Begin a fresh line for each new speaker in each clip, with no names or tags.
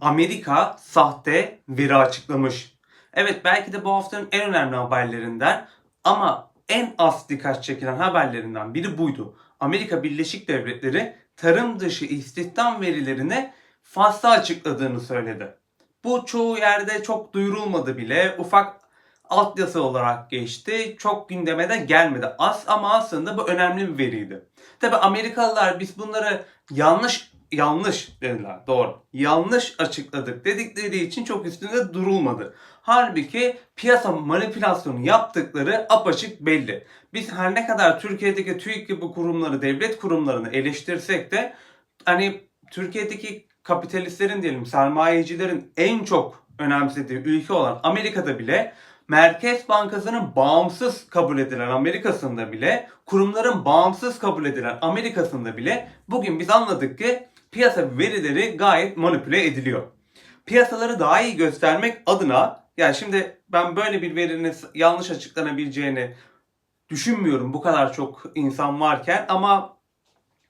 Amerika sahte veri açıklamış. Evet belki de bu haftanın en önemli haberlerinden ama en az dikkat çekilen haberlerinden biri buydu. Amerika Birleşik Devletleri tarım dışı istihdam verilerini fazla açıkladığını söyledi. Bu çoğu yerde çok duyurulmadı bile. Ufak altyazı olarak geçti. Çok gündeme de gelmedi. As ama aslında bu önemli bir veriydi. Tabi Amerikalılar biz bunları yanlış yanlış dediler. Doğru. Yanlış açıkladık dedikleri için çok üstünde durulmadı. Halbuki piyasa manipülasyonu yaptıkları apaçık belli. Biz her ne kadar Türkiye'deki TÜİK gibi kurumları, devlet kurumlarını eleştirsek de hani Türkiye'deki kapitalistlerin diyelim sermayecilerin en çok önemsediği ülke olan Amerika'da bile Merkez Bankası'nın bağımsız kabul edilen Amerika'sında bile, kurumların bağımsız kabul edilen Amerika'sında bile bugün biz anladık ki piyasa verileri gayet manipüle ediliyor. Piyasaları daha iyi göstermek adına, yani şimdi ben böyle bir verinin yanlış açıklanabileceğini düşünmüyorum bu kadar çok insan varken ama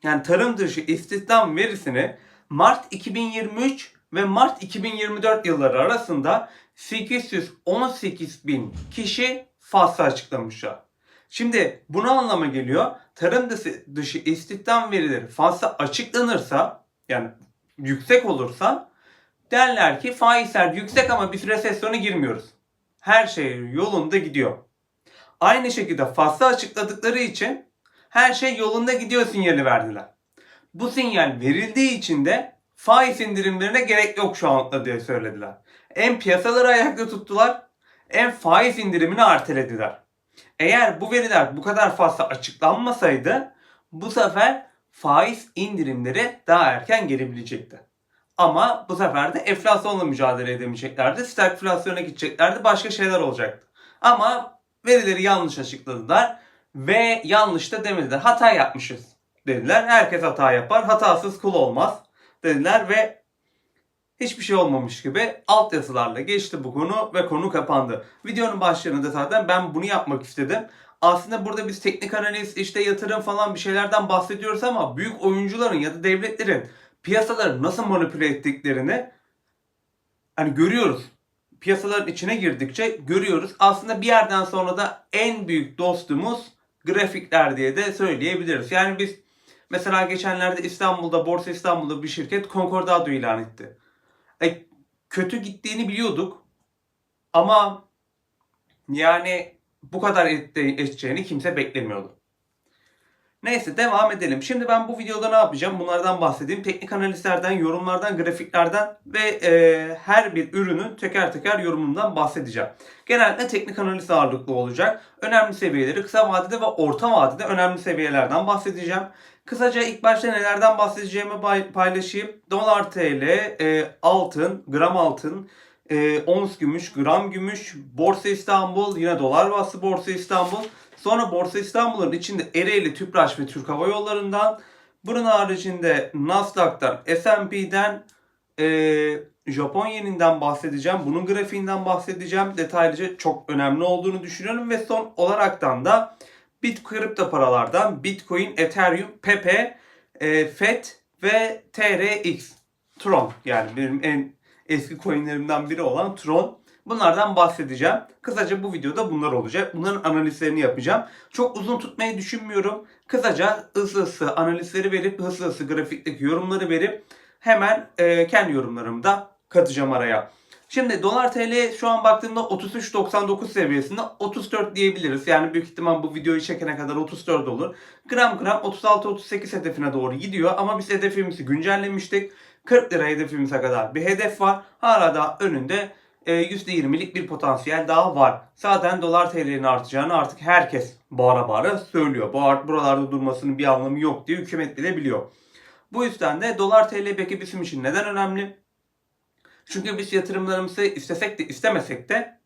yani tarım dışı istihdam verisini Mart 2023 ve Mart 2024 yılları arasında 818 bin kişi fazla açıklamışlar. Şimdi bu ne anlama geliyor? Tarım dışı istihdam verileri fazla açıklanırsa yani yüksek olursa derler ki faizler yüksek ama biz resesyona girmiyoruz. Her şey yolunda gidiyor. Aynı şekilde fazla açıkladıkları için her şey yolunda gidiyor sinyali verdiler. Bu sinyal verildiği için de faiz indirimlerine gerek yok şu anda diye söylediler. En piyasaları ayakta tuttular, en faiz indirimini ertelediler. Eğer bu veriler bu kadar fazla açıklanmasaydı bu sefer faiz indirimleri daha erken gelebilecekti. Ama bu sefer de enflasyonla mücadele edemeyeceklerdi. Stagflasyona gideceklerdi. Başka şeyler olacaktı. Ama verileri yanlış açıkladılar ve yanlış da demediler. Hata yapmışız dediler. Herkes hata yapar. Hatasız kul olmaz dediler ve hiçbir şey olmamış gibi altyazılarla geçti bu konu ve konu kapandı. Videonun başlarında zaten ben bunu yapmak istedim. Aslında burada biz teknik analiz, işte yatırım falan bir şeylerden bahsediyoruz ama büyük oyuncuların ya da devletlerin piyasaları nasıl manipüle ettiklerini hani görüyoruz. Piyasaların içine girdikçe görüyoruz. Aslında bir yerden sonra da en büyük dostumuz grafikler diye de söyleyebiliriz. Yani biz mesela geçenlerde İstanbul'da, Borsa İstanbul'da bir şirket Concordado ilan etti. E, kötü gittiğini biliyorduk. Ama yani bu kadar edeceğini kimse beklemiyordu. Neyse devam edelim. Şimdi ben bu videoda ne yapacağım? Bunlardan bahsedeyim. Teknik analizlerden, yorumlardan, grafiklerden ve e, her bir ürünün teker teker yorumundan bahsedeceğim. Genellikle teknik analiz ağırlıklı olacak. Önemli seviyeleri kısa vadede ve orta vadede önemli seviyelerden bahsedeceğim. Kısaca ilk başta nelerden bahsedeceğimi paylaşayım. Dolar TL, e, altın, gram altın, e, ons gümüş, gram gümüş, Borsa İstanbul, yine dolar bastı Borsa İstanbul. Sonra Borsa İstanbul'un içinde Ereğli, Tüpraş ve Türk Hava Yolları'ndan. Bunun haricinde Nasdaq'tan, S&P'den, e, Japon yeninden bahsedeceğim. Bunun grafiğinden bahsedeceğim. Detaylıca çok önemli olduğunu düşünüyorum. Ve son olaraktan da Bit kripto paralardan Bitcoin, Ethereum, Pepe, e, FED ve TRX. Tron yani benim en eski coinlerimden biri olan Tron. Bunlardan bahsedeceğim. Kısaca bu videoda bunlar olacak. Bunların analizlerini yapacağım. Çok uzun tutmayı düşünmüyorum. Kısaca hızlı hızlı analizleri verip hızlı hızlı grafikteki yorumları verip hemen e, kendi yorumlarımı da katacağım araya. Şimdi dolar TL şu an baktığımda 33.99 seviyesinde 34 diyebiliriz. Yani büyük ihtimal bu videoyu çekene kadar 34 olur. Gram gram 36-38 hedefine doğru gidiyor ama biz hedefimizi güncellemiştik. 40 lira hedefimize kadar bir hedef var. Hala da önünde %20'lik e, bir potansiyel daha var. Zaten dolar TL'nin artacağını artık herkes bağıra bağıra söylüyor. Bu art buralarda durmasının bir anlamı yok diye hükümet bile biliyor. Bu yüzden de dolar TL peki bizim için neden önemli? Çünkü biz yatırımlarımızı istesek de istemesek de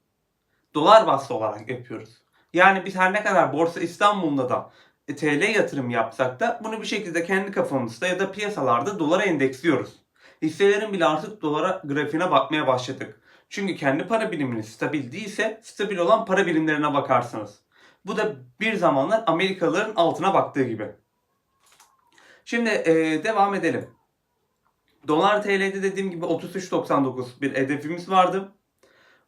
dolar bazlı olarak yapıyoruz. Yani biz her ne kadar Borsa İstanbul'da da e, TL yatırım yapsak da bunu bir şekilde kendi kafamızda ya da piyasalarda dolara endeksliyoruz. Hisselerin bile artık dolara grafiğine bakmaya başladık. Çünkü kendi para biriminiz stabil değilse stabil olan para birimlerine bakarsınız. Bu da bir zamanlar Amerikalıların altına baktığı gibi. Şimdi ee, devam edelim. Dolar TL'de dediğim gibi 33.99 bir hedefimiz vardı.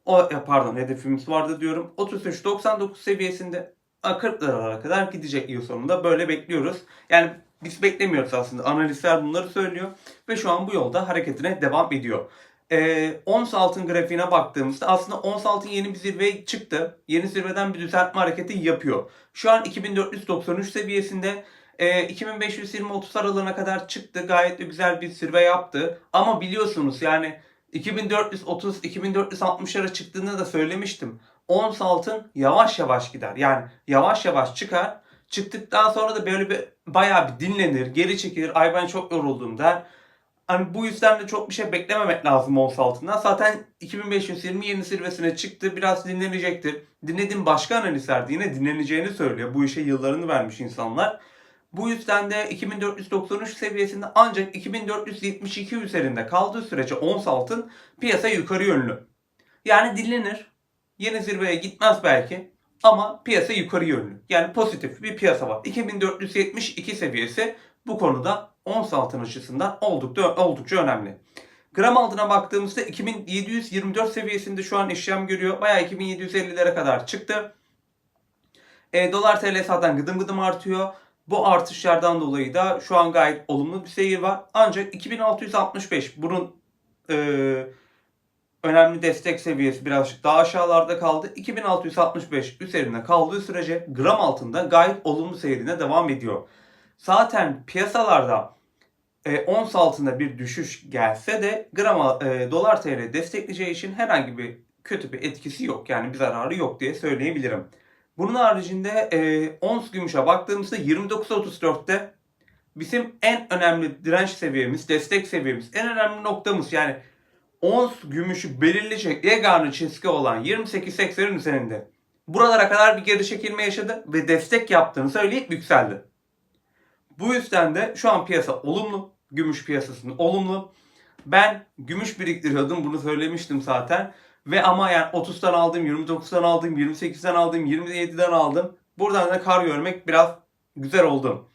O ya pardon hedefimiz vardı diyorum. 33.99 seviyesinde a, 40 liralara kadar gidecek yıl sonunda. Böyle bekliyoruz. Yani biz beklemiyoruz aslında. Analistler bunları söylüyor. Ve şu an bu yolda hareketine devam ediyor. Ee, ons altın grafiğine baktığımızda aslında ons altın yeni bir zirveye çıktı. Yeni zirveden bir düzeltme hareketi yapıyor. Şu an 2493 seviyesinde e, 2520-30 aralığına kadar çıktı. Gayet güzel bir zirve yaptı. Ama biliyorsunuz yani 2430-2460'lara çıktığında da söylemiştim. Ons altın yavaş yavaş gider. Yani yavaş yavaş çıkar. Çıktıktan sonra da böyle bir bayağı bir dinlenir, geri çekilir. Ay ben çok yoruldum der. Hani bu yüzden de çok bir şey beklememek lazım ons altından. Zaten 2520 yeni zirvesine çıktı. Biraz dinlenecektir. Dinlediğim başka analistler de yine dinleneceğini söylüyor. Bu işe yıllarını vermiş insanlar. Bu yüzden de 2493 seviyesinde ancak 2472 üzerinde kaldığı sürece ons altın piyasa yukarı yönlü. Yani dinlenir. Yeni zirveye gitmez belki ama piyasa yukarı yönlü. Yani pozitif bir piyasa var. 2472 seviyesi bu konuda ons altın açısından oldukça, oldukça önemli. Gram altına baktığımızda 2724 seviyesinde şu an işlem görüyor. Bayağı 2750'lere kadar çıktı. E, dolar TL zaten gıdım gıdım artıyor. Bu artışlardan dolayı da şu an gayet olumlu bir seyir var. Ancak 2665 bunun e, önemli destek seviyesi birazcık daha aşağılarda kaldı. 2665 üzerinde kaldığı sürece gram altında gayet olumlu seyrine devam ediyor. Zaten piyasalarda e, ons altında bir düşüş gelse de gram e, dolar TL destekleyeceği için herhangi bir kötü bir etkisi yok. Yani bir zararı yok diye söyleyebilirim. Bunun haricinde e, ons gümüşe baktığımızda 29.34'te bizim en önemli direnç seviyemiz, destek seviyemiz, en önemli noktamız yani ons gümüşü belirleyecek yegane çizgi olan 28.80'in üzerinde. Buralara kadar bir geri çekilme yaşadı ve destek yaptığını söyleyip yükseldi. Bu yüzden de şu an piyasa olumlu. Gümüş piyasasının olumlu. Ben gümüş biriktiriyordum bunu söylemiştim zaten. Ve ama yani 30'tan aldım, 29'dan aldım, 28'den aldım, 27'den aldım. Buradan da kar görmek biraz güzel oldu.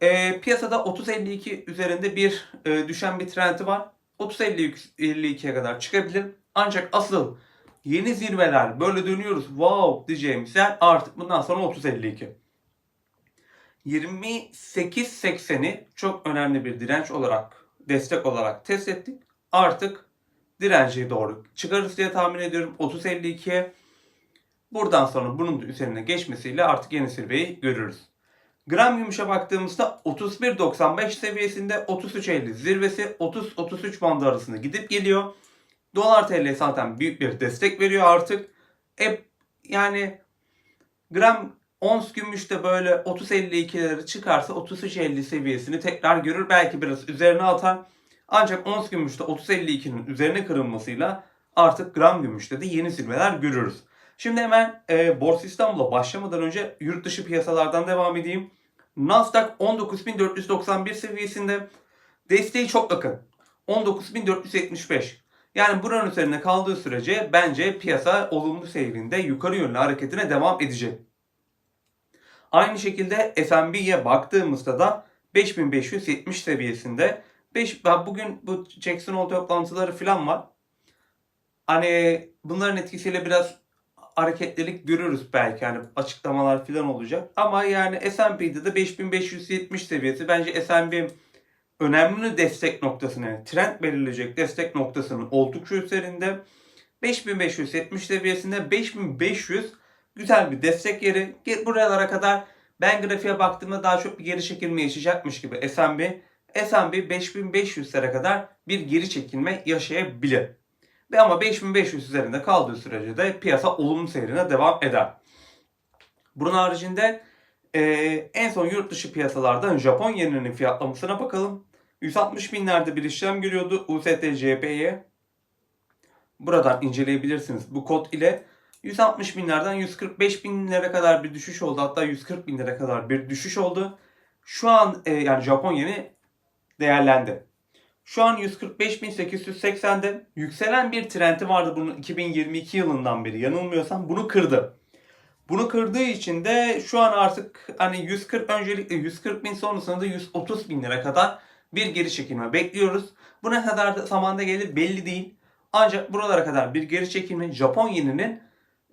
E, piyasada 30-52 üzerinde bir e, düşen bir trendi var. 30-52'ye kadar çıkabilir. Ancak asıl yeni zirveler böyle dönüyoruz wow diyeceğimiz yer artık bundan sonra 30-52. 28.80'i çok önemli bir direnç olarak, destek olarak test ettik. Artık direnci doğru çıkarız diye tahmin ediyorum. 30.52'ye buradan sonra bunun üzerine geçmesiyle artık yeni zirveyi görürüz. Gram gümüşe baktığımızda 31.95 seviyesinde 33.50 zirvesi 30-33 bandı arasında gidip geliyor. Dolar TL zaten büyük bir destek veriyor artık. E, yani gram ons gümüş de böyle 30-52'leri çıkarsa 33-50 seviyesini tekrar görür. Belki biraz üzerine atar. Ancak ons gümüşte 30-52'nin üzerine kırılmasıyla artık gram gümüşte de yeni zirveler görürüz. Şimdi hemen e, Borsa İstanbul'a başlamadan önce yurt dışı piyasalardan devam edeyim. Nasdaq 19.491 seviyesinde desteği çok yakın. 19.475. Yani buranın üzerine kaldığı sürece bence piyasa olumlu seyrinde yukarı yönlü hareketine devam edecek. Aynı şekilde S&P'ye baktığımızda da 5570 seviyesinde 5 bugün bu Jackson Hole toplantıları falan var. Hani bunların etkisiyle biraz hareketlilik görürüz belki hani açıklamalar falan olacak. Ama yani S&P'de de 5570 seviyesi bence S&P önemli destek noktasını yani trend belirleyecek destek noktasının oldukça üzerinde. 5570 seviyesinde 5500 güzel bir destek yeri. Buralara kadar ben grafiğe baktığımda daha çok bir geri çekilme yaşayacakmış gibi S&P S&P 5500'lere kadar bir geri çekilme yaşayabilir. Ama 5500 üzerinde kaldığı sürece de piyasa olumlu seyrine devam eder. Bunun haricinde e, en son yurt dışı piyasalardan Japon yeninin fiyatlamasına bakalım. 160 binlerde bir işlem görüyordu USDJP'ye. Buradan inceleyebilirsiniz bu kod ile. 160 binlerden 145 binlere kadar bir düşüş oldu. Hatta 140 binlere kadar bir düşüş oldu. Şu an e, yani Japon yeni değerlendi. Şu an 145.880'de yükselen bir trendi vardı bunun 2022 yılından beri yanılmıyorsam bunu kırdı. Bunu kırdığı için de şu an artık hani 140 öncelikle 140 bin sonrasında da 130 bin lira kadar bir geri çekilme bekliyoruz. Bu ne kadar da zamanda gelir belli değil. Ancak buralara kadar bir geri çekilme Japon yeninin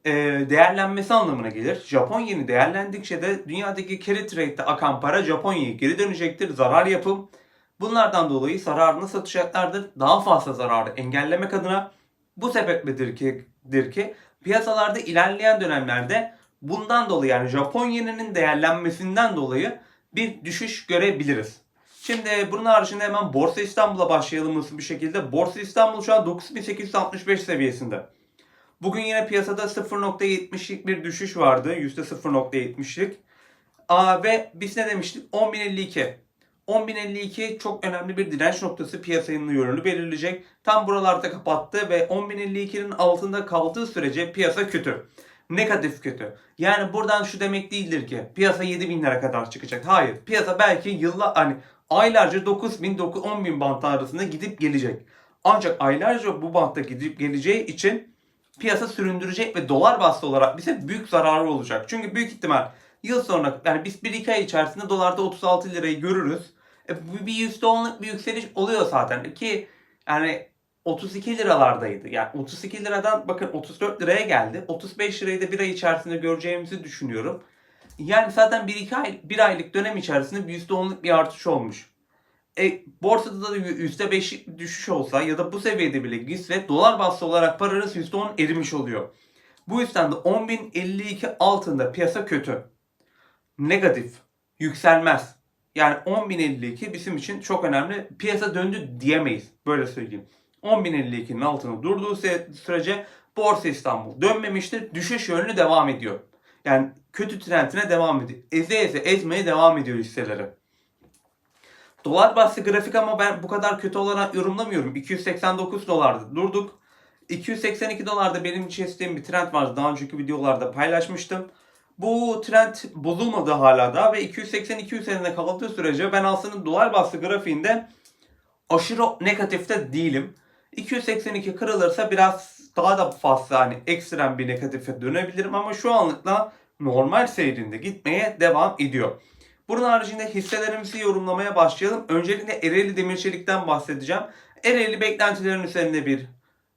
e, değerlenmesi anlamına gelir. Japon yeni değerlendikçe de dünyadaki carry trade'de akan para Japonya'ya geri dönecektir. Zarar yapım. Bunlardan dolayı zararını satacaklardır. Daha fazla zararı engellemek adına bu sebepledir ki, dir ki piyasalarda ilerleyen dönemlerde bundan dolayı yani Japon yeninin değerlenmesinden dolayı bir düşüş görebiliriz. Şimdi bunun haricinde hemen Borsa İstanbul'a başlayalım hızlı bir şekilde. Borsa İstanbul şu an 9865 seviyesinde. Bugün yine piyasada 0.70'lik bir düşüş vardı. %0.70'lik. Aa, ve biz ne demiştik? 10.052. 10.052 çok önemli bir direnç noktası piyasanın yönünü belirleyecek. Tam buralarda kapattı ve 10.052'nin altında kaldığı sürece piyasa kötü. Negatif kötü. Yani buradan şu demek değildir ki piyasa 7000'lere kadar çıkacak. Hayır. Piyasa belki yıllar hani aylarca 9000 10000 bant arasında gidip gelecek. Ancak aylarca bu bantta gidip geleceği için piyasa süründürecek ve dolar bazlı olarak bize büyük zararı olacak. Çünkü büyük ihtimal yıl sonra yani biz 1-2 ay içerisinde dolarda 36 lirayı görürüz. E, bir %10'luk bir yükseliş oluyor zaten ki yani 32 liralardaydı. Yani 32 liradan bakın 34 liraya geldi. 35 lirayı da bir ay içerisinde göreceğimizi düşünüyorum. Yani zaten 1-2 ay, bir aylık dönem içerisinde bir %10'luk bir artış olmuş. E, borsada da %5'lik düşüş olsa ya da bu seviyede bile gitse dolar bazlı olarak paranız %10 erimiş oluyor. Bu yüzden de 10.052 altında piyasa kötü. Negatif. Yükselmez. Yani 10.052 bizim için çok önemli. Piyasa döndü diyemeyiz. Böyle söyleyeyim. 10.052'nin altında durduğu sürece Borsa İstanbul dönmemiştir. Düşüş yönlü devam ediyor. Yani kötü trendine devam ediyor. Eze eze ezmeye devam ediyor hisseleri. Dolar bahsi grafik ama ben bu kadar kötü olarak yorumlamıyorum. 289 dolarda durduk. 282 dolarda benim çizdiğim bir trend vardı. Daha önceki videolarda paylaşmıştım. Bu trend bozulmadı hala da ve 282 üzerinde kaldığı sürece ben aslında dolar bahsi grafiğinde aşırı negatifte değilim. 282 kırılırsa biraz daha da fazla hani ekstrem bir negatife dönebilirim ama şu anlıkla normal seyrinde gitmeye devam ediyor. Bunun haricinde hisselerimizi yorumlamaya başlayalım. Öncelikle Ereğli Demirçelik'ten bahsedeceğim. Ereğli beklentilerin üzerinde bir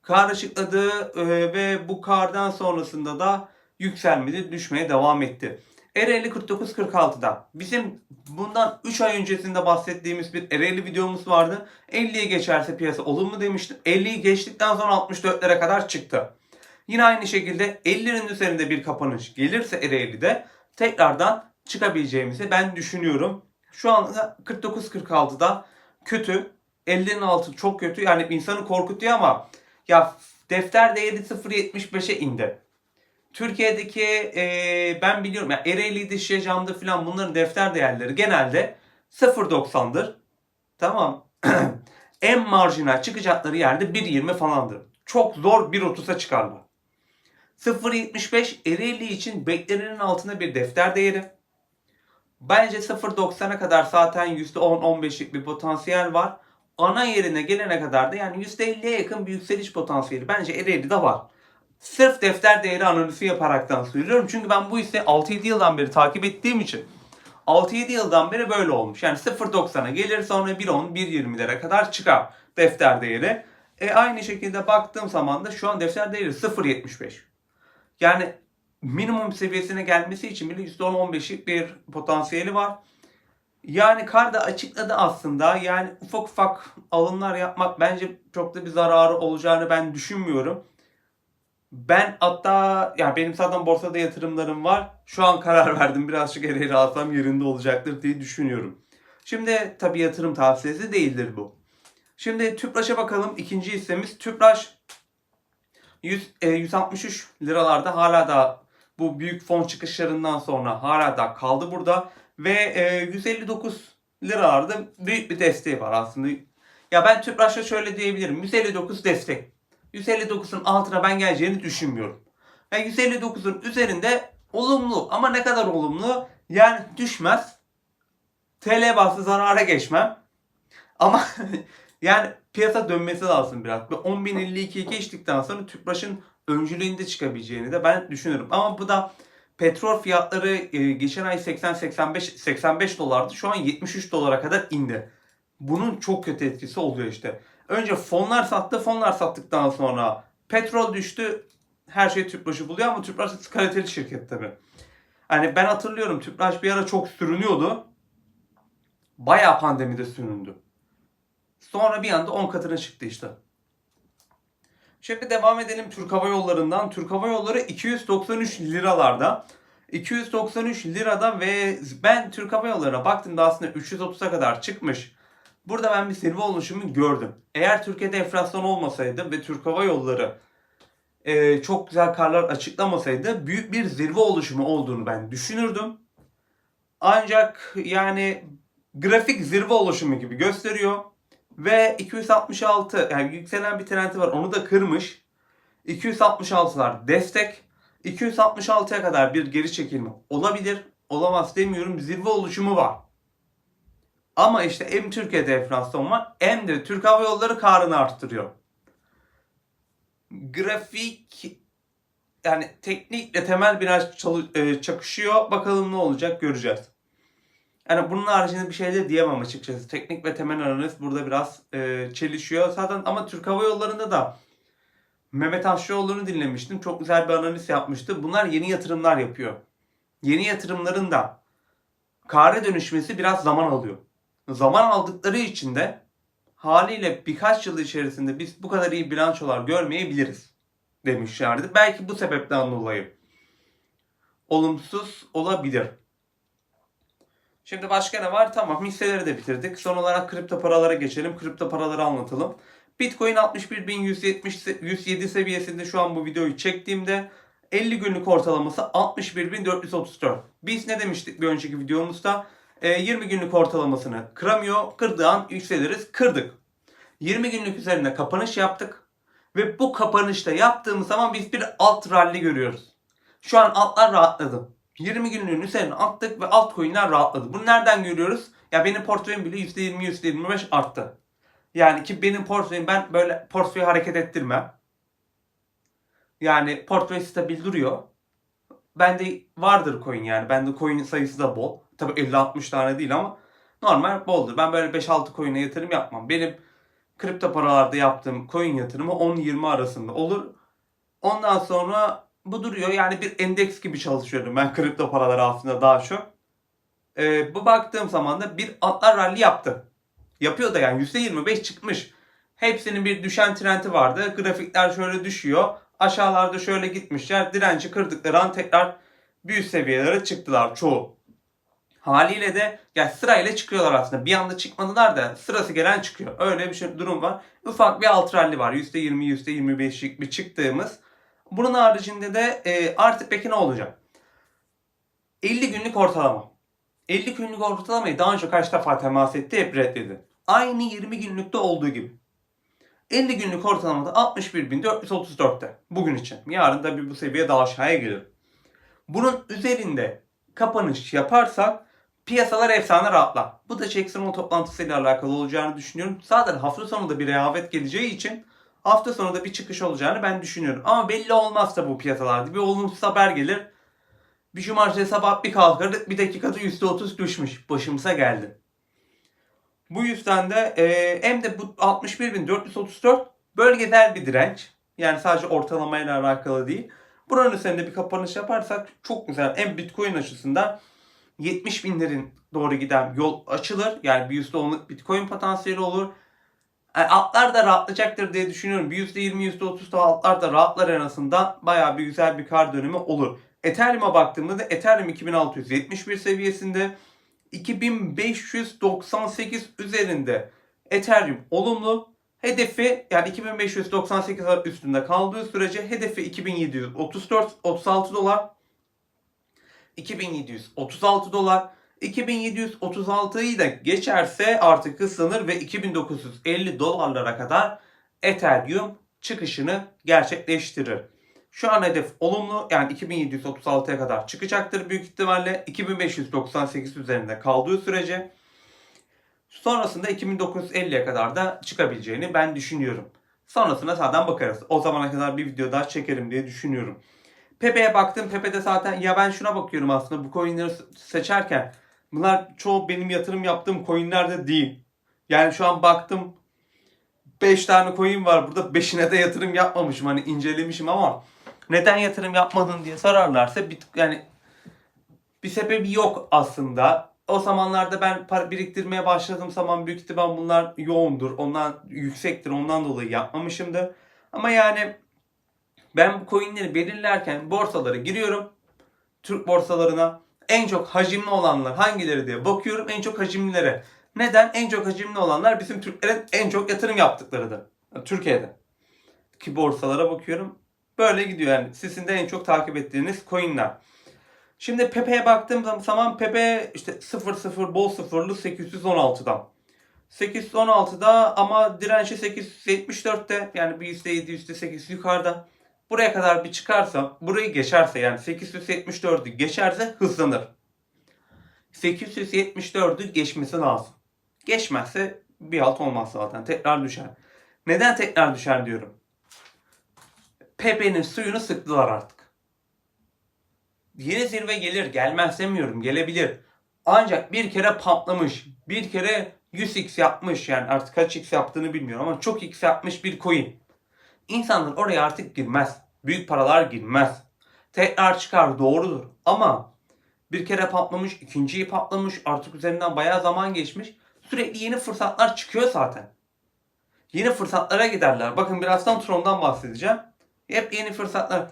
kar açıkladı e, ve bu kardan sonrasında da yükselmedi, düşmeye devam etti. Ereğli 49.46'da. Bizim bundan 3 ay öncesinde bahsettiğimiz bir Ereğli videomuz vardı. 50'ye geçerse piyasa olumlu demiştim. 50'yi geçtikten sonra 64'lere kadar çıktı. Yine aynı şekilde 50'lerin üzerinde bir kapanış gelirse Ereğli'de tekrardan çıkabileceğimizi ben düşünüyorum. Şu an 49-46'da kötü. 50'nin altı çok kötü. Yani insanı korkutuyor ama ya defter değeri 0.75'e indi. Türkiye'deki e, ben biliyorum ya yani Ereğli'de Şişecam'da falan bunların defter değerleri genelde 0.90'dır. Tamam. en marjinal çıkacakları yerde 1.20 falandır. Çok zor 1.30'a çıkarlar. 0.75 Ereğli için beklenenin altında bir defter değeri. Bence 0.90'a kadar zaten %10-15'lik bir potansiyel var. Ana yerine gelene kadar da yani %50'ye yakın bir yükseliş potansiyeli bence Ereğli'de var. Sırf defter değeri analizi yaparaktan söylüyorum. Çünkü ben bu hisseyi 6-7 yıldan beri takip ettiğim için 6-7 yıldan beri böyle olmuş. Yani 0.90'a gelir sonra 1.10, 1.20'lere kadar çıkar defter değeri. E aynı şekilde baktığım zaman da şu an defter değeri 0.75. Yani minimum seviyesine gelmesi için bile %10-15'lik bir potansiyeli var. Yani kar da açıkladı aslında. Yani ufak ufak alımlar yapmak bence çok da bir zararı olacağını ben düşünmüyorum. Ben hatta yani benim zaten borsada yatırımlarım var. Şu an karar verdim birazcık ereğli alsam yerinde olacaktır diye düşünüyorum. Şimdi tabi yatırım tavsiyesi değildir bu. Şimdi Tüpraş'a bakalım. İkinci hissemiz Tüpraş 100, e, 163 liralarda hala da bu büyük fon çıkışlarından sonra hala da kaldı burada. Ve e, 159 liralarda büyük bir desteği var aslında. Ya ben Tüpraş'a şöyle diyebilirim. 159 destek. 159'un altına ben geleceğini düşünmüyorum. Yani 159'un üzerinde olumlu ama ne kadar olumlu? Yani düşmez. TL bastı zarara geçmem. Ama yani piyasa dönmesi lazım biraz. 10.052'yi geçtikten sonra Tüpraş'ın öncülüğünde çıkabileceğini de ben düşünüyorum. Ama bu da petrol fiyatları e, geçen ay 80-85 85 dolardı. Şu an 73 dolara kadar indi. bunun çok kötü etkisi oluyor işte. Önce fonlar sattı, fonlar sattıktan sonra petrol düştü, her şey Tüpraş'ı buluyor ama Tüpraş kaliteli şirket tabii. Hani ben hatırlıyorum Tüpraş bir ara çok sürünüyordu. Bayağı pandemide süründü. Sonra bir anda 10 katına çıktı işte. Şimdi devam edelim Türk Hava Yolları'ndan. Türk Hava Yolları 293 liralarda. 293 lirada ve ben Türk Hava Yolları'na baktığımda aslında 330'a kadar çıkmış. Burada ben bir zirve oluşumu gördüm. Eğer Türkiye'de enflasyon olmasaydı ve Türk Hava Yolları e, çok güzel karlar açıklamasaydı büyük bir zirve oluşumu olduğunu ben düşünürdüm. Ancak yani grafik zirve oluşumu gibi gösteriyor. Ve 266 yani yükselen bir trendi var onu da kırmış. 266'lar destek. 266'ya kadar bir geri çekilme olabilir. Olamaz demiyorum. Zirve oluşumu var. Ama işte hem Türkiye'de enflasyon var hem de Türk Hava Yolları karını arttırıyor. Grafik yani teknikle temel biraz e, çakışıyor. Bakalım ne olacak göreceğiz. Yani bunun haricinde bir şey de diyemem açıkçası. Teknik ve temel analiz burada biraz e, çelişiyor. Zaten ama Türk Hava Yolları'nda da Mehmet Aşçıoğlu'nu dinlemiştim. Çok güzel bir analiz yapmıştı. Bunlar yeni yatırımlar yapıyor. Yeni yatırımların da kâre dönüşmesi biraz zaman alıyor. Zaman aldıkları için de haliyle birkaç yıl içerisinde biz bu kadar iyi bilançolar görmeyebiliriz demişlerdi. Belki bu sebepten dolayı olumsuz olabilir. Şimdi başka ne var? Tamam hisseleri de bitirdik. Son olarak kripto paralara geçelim. Kripto paraları anlatalım. Bitcoin 61.170-107 seviyesinde şu an bu videoyu çektiğimde 50 günlük ortalaması 61.434. Biz ne demiştik bir önceki videomuzda? E, 20 günlük ortalamasını kıramıyor. Kırdığı an yükseliriz. Kırdık. 20 günlük üzerinde kapanış yaptık. Ve bu kapanışta yaptığımız zaman biz bir alt rally görüyoruz. Şu an altlar rahatladı. 20 günlüğün üzerine attık ve altcoin'ler rahatladı. Bunu nereden görüyoruz? Ya benim portföyüm bile %20 %25 arttı. Yani ki benim portföyüm ben böyle portföyü hareket ettirmem. Yani portföy stabil duruyor. Bende vardır coin yani. Bende coin sayısı da bol. Tabii 50-60 tane değil ama normal boldur. Ben böyle 5-6 coin'e yatırım yapmam. Benim kripto paralarda yaptığım coin yatırımı 10-20 arasında olur. Ondan sonra bu duruyor. Yani bir endeks gibi çalışıyorum ben kripto paralar aslında daha çok. Ee, bu baktığım zaman da bir atlar rally yaptı. Yapıyor da yani %25 çıkmış. Hepsinin bir düşen trendi vardı. Grafikler şöyle düşüyor. Aşağılarda şöyle gitmişler. Direnci kırdıkları an tekrar büyük seviyelere çıktılar çoğu. Haliyle de ya sırayla çıkıyorlar aslında. Bir anda çıkmadılar da sırası gelen çıkıyor. Öyle bir şey, durum var. Ufak bir alt rally var. %20, %25'lik bir çıktığımız. Bunun haricinde de e, artık peki ne olacak? 50 günlük ortalama. 50 günlük ortalamayı daha önce kaç defa temas etti hep reddedi. Aynı 20 günlükte olduğu gibi. 50 günlük ortalamada 61.434'te bugün için. Yarın da bir bu seviye daha aşağıya gelir. Bunun üzerinde kapanış yaparsak piyasalar efsane rahatlar. Bu da Jackson toplantısıyla alakalı olacağını düşünüyorum. Zaten hafta sonu da bir rehavet geleceği için hafta sonu da bir çıkış olacağını ben düşünüyorum. Ama belli olmazsa bu piyasalarda bir olumsuz haber gelir. Bir cumartesi sabah bir kalkarız bir dakikada %30 düşmüş. Başımıza geldi. Bu yüzden de e, hem de bu 61.434 bölgesel bir direnç. Yani sadece ortalamayla alakalı değil. Buranın üzerinde bir kapanış yaparsak çok güzel. Hem Bitcoin açısından 70 binlerin doğru giden yol açılır. Yani bir %10'luk Bitcoin potansiyeli olur. Yani altlar da rahatlayacaktır diye düşünüyorum. Bir %20, %30 da altlar da rahatlar en azından. Bayağı bir güzel bir kar dönemi olur. Ethereum'a baktığımda Ethereum 2671 seviyesinde 2598 üzerinde Ethereum olumlu. Hedefi yani 2598 üstünde kaldığı sürece hedefi 2734 36 dolar. 2736 dolar. 2736'yı da geçerse artık ısınır ve 2950 dolarlara kadar Ethereum çıkışını gerçekleştirir. Şu an hedef olumlu yani 2736'ya kadar çıkacaktır büyük ihtimalle 2598 üzerinde kaldığı sürece. Sonrasında 2950'ye kadar da çıkabileceğini ben düşünüyorum. Sonrasında zaten bakarız. O zamana kadar bir video daha çekerim diye düşünüyorum. Pepe'ye baktım. Pepe'de zaten ya ben şuna bakıyorum aslında bu coinleri seçerken bunlar çoğu benim yatırım yaptığım coinler de değil. Yani şu an baktım 5 tane coin var burada. 5'ine de yatırım yapmamışım. Hani incelemişim ama neden yatırım yapmadın diye sorarlarsa bir yani bir sebebi yok aslında. O zamanlarda ben para biriktirmeye başladığım zaman büyük ihtimal bunlar yoğundur. Ondan yüksektir. Ondan dolayı yapmamışımdır. Ama yani ben bu coinleri belirlerken borsalara giriyorum. Türk borsalarına en çok hacimli olanlar hangileri diye bakıyorum. En çok hacimlilere. Neden? En çok hacimli olanlar bizim Türklerin en çok yatırım yaptıklarıdır. Türkiye'de. Ki borsalara bakıyorum. Böyle gidiyor yani. Sizin de en çok takip ettiğiniz coinler. Şimdi Pepe'ye baktığım zaman Pepe işte 0-0 bol sıfırlı 816'dan. 816'da ama direnci 874'te yani bir %7 %8 yukarıda. Buraya kadar bir çıkarsa burayı geçerse yani 874'ü geçerse hızlanır. 874'ü geçmesi lazım. Geçmezse bir alt olmaz zaten. Tekrar düşer. Neden tekrar düşer diyorum. Pepe'nin suyunu sıktılar artık. Yeni zirve gelir. Gelmez demiyorum. Gelebilir. Ancak bir kere patlamış. Bir kere 100x yapmış. Yani artık kaç x yaptığını bilmiyorum ama çok x yapmış bir coin. İnsanlar oraya artık girmez. Büyük paralar girmez. Tekrar çıkar doğrudur. Ama bir kere patlamış, ikinciyi patlamış, artık üzerinden bayağı zaman geçmiş. Sürekli yeni fırsatlar çıkıyor zaten. Yeni fırsatlara giderler. Bakın birazdan Tron'dan bahsedeceğim. Hep yeni fırsatlar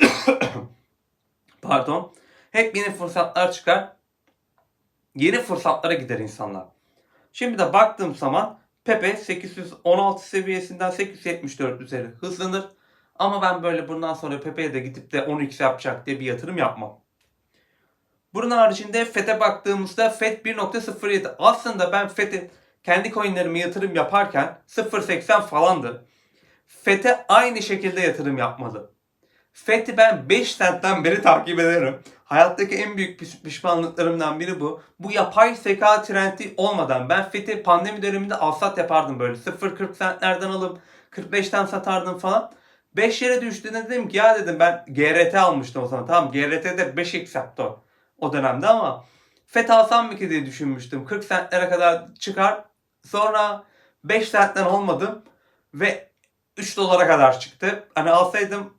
pardon. Hep yeni fırsatlar çıkar. Yeni fırsatlara gider insanlar. Şimdi de baktığım zaman Pepe 816 seviyesinden 874 üzeri hızlanır. Ama ben böyle bundan sonra Pepe'ye de gidip de 10x yapacak diye bir yatırım yapmam. Bunun haricinde FED'e baktığımızda FED 1.07. Aslında ben FED'in kendi coinlerime yatırım yaparken 0.80 falandı. FED'e aynı şekilde yatırım yapmalı. FED'i ben 5 centten beri takip ederim. Hayattaki en büyük piş- pişmanlıklarımdan biri bu. Bu yapay zeka trendi olmadan ben FED'i pandemi döneminde alsat yapardım böyle. 0.40 centlerden alıp 45'ten satardım falan. 5 yere düştüğünde dedim ki ya dedim ben GRT almıştım o zaman. Tamam GRT'de 5x yaptı o, dönemde ama FET alsam mı ki diye düşünmüştüm. 40 centlere kadar çıkar. Sonra 5 centten olmadım ve 3 dolara kadar çıktı. Hani alsaydım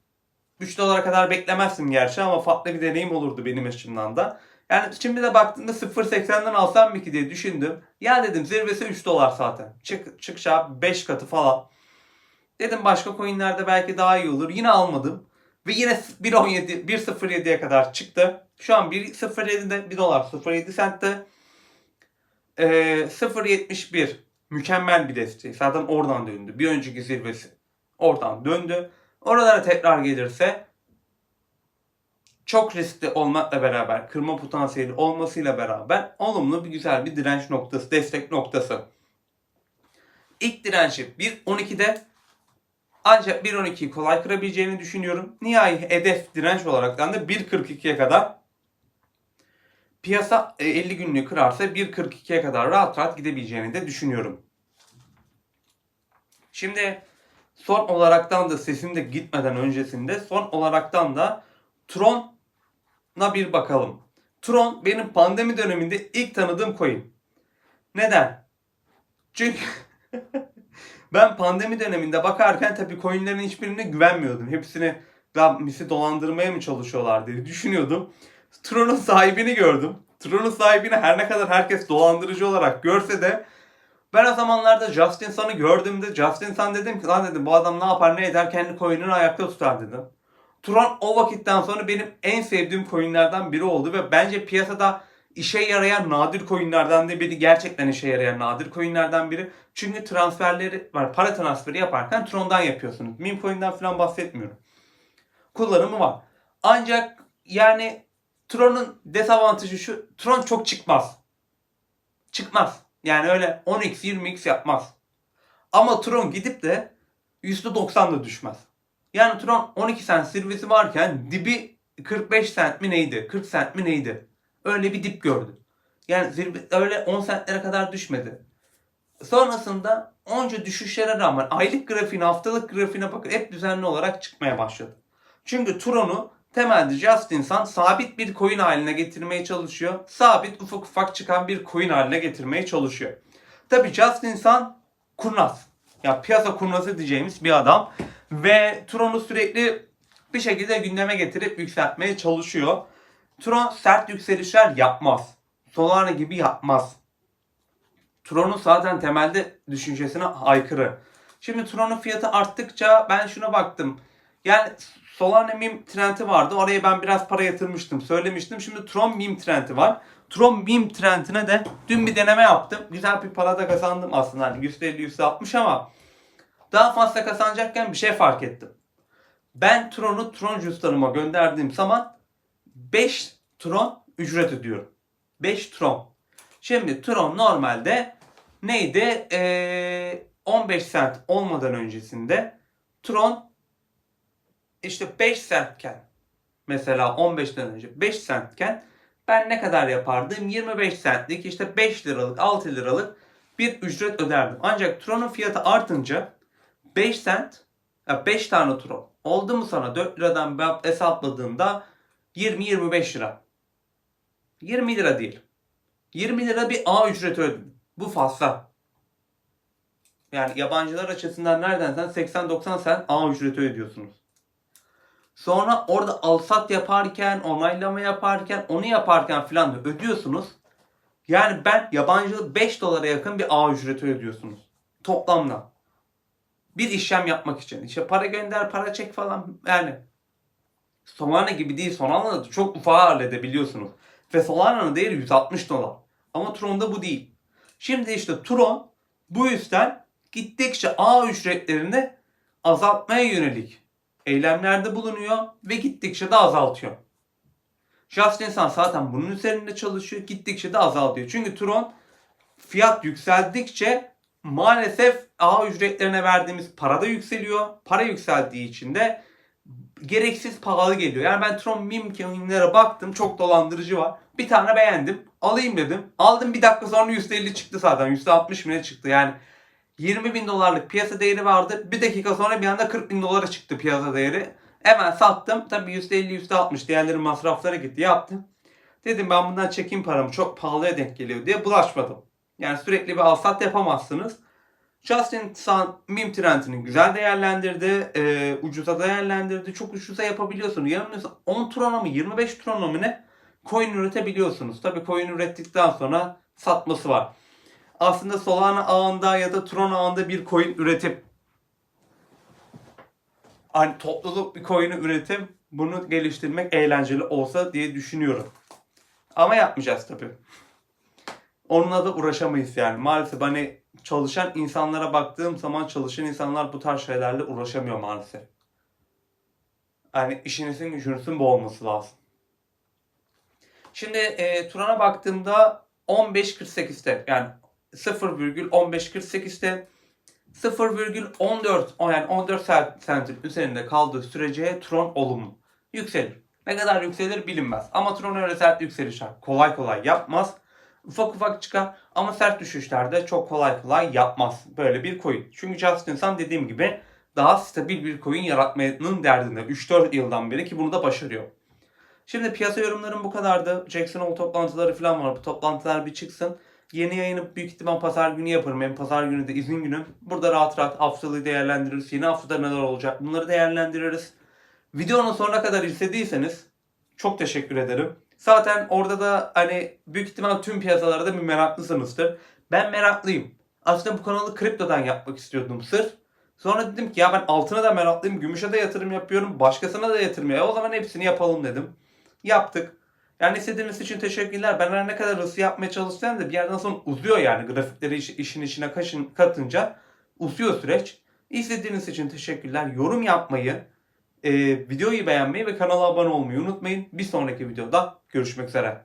3 dolara kadar beklemezdim gerçi ama farklı bir deneyim olurdu benim açımdan da. Yani şimdi de baktığımda 0.80'den alsam mı ki diye düşündüm. Ya dedim zirvesi 3 dolar zaten. Çık, çıkışa 5 katı falan. Dedim başka coinlerde belki daha iyi olur. Yine almadım. Ve yine 1.17 1.07'ye kadar çıktı. Şu an 1.07'de 1 dolar 0.7 centte. Ee, 0.71 mükemmel bir destek. Zaten oradan döndü. Bir önceki zirvesi. Oradan döndü. Oralara tekrar gelirse çok riskli olmakla beraber, kırma potansiyeli olmasıyla beraber olumlu bir güzel bir direnç noktası, destek noktası. İlk direnci 1.12'de ancak 1.12'yi kolay kırabileceğini düşünüyorum. Nihai hedef direnç olarak da 1.42'ye kadar piyasa e, 50 günlüğü kırarsa 1.42'ye kadar rahat rahat gidebileceğini de düşünüyorum. Şimdi son olaraktan da sesim de gitmeden öncesinde son olaraktan da Tron'a bir bakalım. Tron benim pandemi döneminde ilk tanıdığım coin. Neden? Çünkü ben pandemi döneminde bakarken tabii coinlerin hiçbirine güvenmiyordum. Hepsini bizi dolandırmaya mı çalışıyorlar diye düşünüyordum. Tron'un sahibini gördüm. Tron'un sahibini her ne kadar herkes dolandırıcı olarak görse de ben o zamanlarda Justin Sun'ı gördüğümde Justin Sun dedim ki lan dedim bu adam ne yapar ne eder kendi coin'ini ayakta tutar dedim. Tron o vakitten sonra benim en sevdiğim coinlerden biri oldu ve bence piyasada işe yarayan nadir coinlerden de biri gerçekten işe yarayan nadir coinlerden biri. Çünkü transferleri var para transferi yaparken Tron'dan yapıyorsunuz. Meme coin'den falan bahsetmiyorum. Kullanımı var. Ancak yani Tron'un dezavantajı şu Tron çok çıkmaz. Çıkmaz. Yani öyle 10x 20x yapmaz. Ama Tron gidip de %90 da düşmez. Yani Tron 12 cent zirvesi varken dibi 45 cent mi neydi? 40 cent mi neydi? Öyle bir dip gördü. Yani zirve öyle 10 centlere kadar düşmedi. Sonrasında onca düşüşlere rağmen aylık grafiğine, haftalık grafiğine bakın hep düzenli olarak çıkmaya başladı. Çünkü Tron'u temelde Justin Sun sabit bir coin haline getirmeye çalışıyor. Sabit ufak ufak çıkan bir coin haline getirmeye çalışıyor. Tabii Justin Sun kurnaz. Ya piyasa kurnazı diyeceğimiz bir adam. Ve Tron'u sürekli bir şekilde gündeme getirip yükseltmeye çalışıyor. Tron sert yükselişler yapmaz. Solana gibi yapmaz. Tron'un zaten temelde düşüncesine aykırı. Şimdi Tron'un fiyatı arttıkça ben şuna baktım. Yani Solana meme trendi vardı. Oraya ben biraz para yatırmıştım. Söylemiştim. Şimdi Tron meme trendi var. Tron meme trendine de dün bir deneme yaptım. Güzel bir para da kazandım aslında. Hani %50 %60 ama daha fazla kazanacakken bir şey fark ettim. Ben Tron'u Tron cüzdanıma gönderdiğim zaman 5 Tron ücret ödüyorum. 5 Tron. Şimdi Tron normalde neydi? Ee, 15 cent olmadan öncesinde Tron işte 5 centken mesela 15'ten önce 5 centken ben ne kadar yapardım? 25 centlik işte 5 liralık 6 liralık bir ücret öderdim. Ancak Tron'un fiyatı artınca 5 cent 5 tane Tron oldu mu sana 4 liradan ben hesapladığımda 20-25 lira. 20 lira değil. 20 lira bir A ücreti ödedim. Bu fazla. Yani yabancılar açısından neredensen 80-90 sen A ücreti ödüyorsunuz. Sonra orada alsat yaparken, onaylama yaparken, onu yaparken filan da ödüyorsunuz. Yani ben yabancı 5 dolara yakın bir A ücreti ödüyorsunuz. Toplamda. Bir işlem yapmak için. İşte para gönder, para çek falan yani. Solana gibi değil. Solana'da da çok ufak halledebiliyorsunuz. Ve Solana'nın değeri 160 dolar. Ama Tron'da bu değil. Şimdi işte Tron bu yüzden gittikçe A ücretlerini azaltmaya yönelik eylemlerde bulunuyor ve gittikçe de azaltıyor. Justin Sun zaten bunun üzerinde çalışıyor. Gittikçe de azaltıyor. Çünkü Tron fiyat yükseldikçe maalesef A ücretlerine verdiğimiz para da yükseliyor. Para yükseldiği için de gereksiz pahalı geliyor. Yani ben Tron meme baktım. Çok dolandırıcı var. Bir tane beğendim. Alayım dedim. Aldım bir dakika sonra %50 çıktı zaten. %60 mı ne çıktı yani. 20 bin dolarlık piyasa değeri vardı. Bir dakika sonra bir anda 40 bin dolara çıktı piyasa değeri. Hemen sattım. Tabii %50 %60 diğerleri masraflara gitti. Yaptım. Dedim ben bundan çekeyim paramı. Çok pahalıya denk geliyor diye bulaşmadım. Yani sürekli bir alsat yapamazsınız. Justin Sun meme trendini güzel değerlendirdi. E, ucuza değerlendirdi. Çok ucuza yapabiliyorsunuz. Yanılmıyorsam 10 trona mı 25 trona mı ne coin üretebiliyorsunuz. Tabii coin ürettikten sonra satması var. Aslında Solana ağında ya da Tron ağında bir coin üretip hani topluluk bir coin'i üretip bunu geliştirmek eğlenceli olsa diye düşünüyorum. Ama yapmayacağız tabii. Onunla da uğraşamayız yani. Maalesef hani çalışan insanlara baktığım zaman çalışan insanlar bu tarz şeylerle uğraşamıyor maalesef. Yani işinizin gücünüzün bu olması lazım. Şimdi e, Turan'a baktığımda 15.48'te yani 0,1548'te 0,14 o yani 14 sentin üzerinde kaldığı sürece Tron olumlu. Yükselir. Ne kadar yükselir bilinmez. Ama Tron öyle sert yükselişler kolay kolay yapmaz. Ufak ufak çıkar ama sert düşüşlerde çok kolay kolay yapmaz. Böyle bir coin. Çünkü Justin Sun dediğim gibi daha stabil bir coin yaratmanın derdinde. 3-4 yıldan beri ki bunu da başarıyor. Şimdi piyasa yorumlarım bu kadardı. Jackson Hole toplantıları falan var. Bu toplantılar bir çıksın. Yeni yayını büyük ihtimal pazar günü yaparım. Hem pazar günü de izin günüm. Burada rahat rahat haftalığı değerlendiririz. Yeni haftada neler olacak bunları değerlendiririz. Videonun sonuna kadar izlediyseniz çok teşekkür ederim. Zaten orada da hani büyük ihtimal tüm piyasalarda bir meraklısınızdır. Ben meraklıyım. Aslında bu kanalı kriptodan yapmak istiyordum sırf. Sonra dedim ki ya ben altına da meraklıyım. Gümüşe de yatırım yapıyorum. Başkasına da yatırım ya. O zaman hepsini yapalım dedim. Yaptık. Yani istediğiniz için teşekkürler. Ben her ne kadar hızlı yapmaya çalışsam da bir yerden sonra uzuyor yani. Grafikleri iş, işin içine kaşın, katınca uzuyor süreç. İzlediğiniz için teşekkürler. Yorum yapmayı, e, videoyu beğenmeyi ve kanala abone olmayı unutmayın. Bir sonraki videoda görüşmek üzere.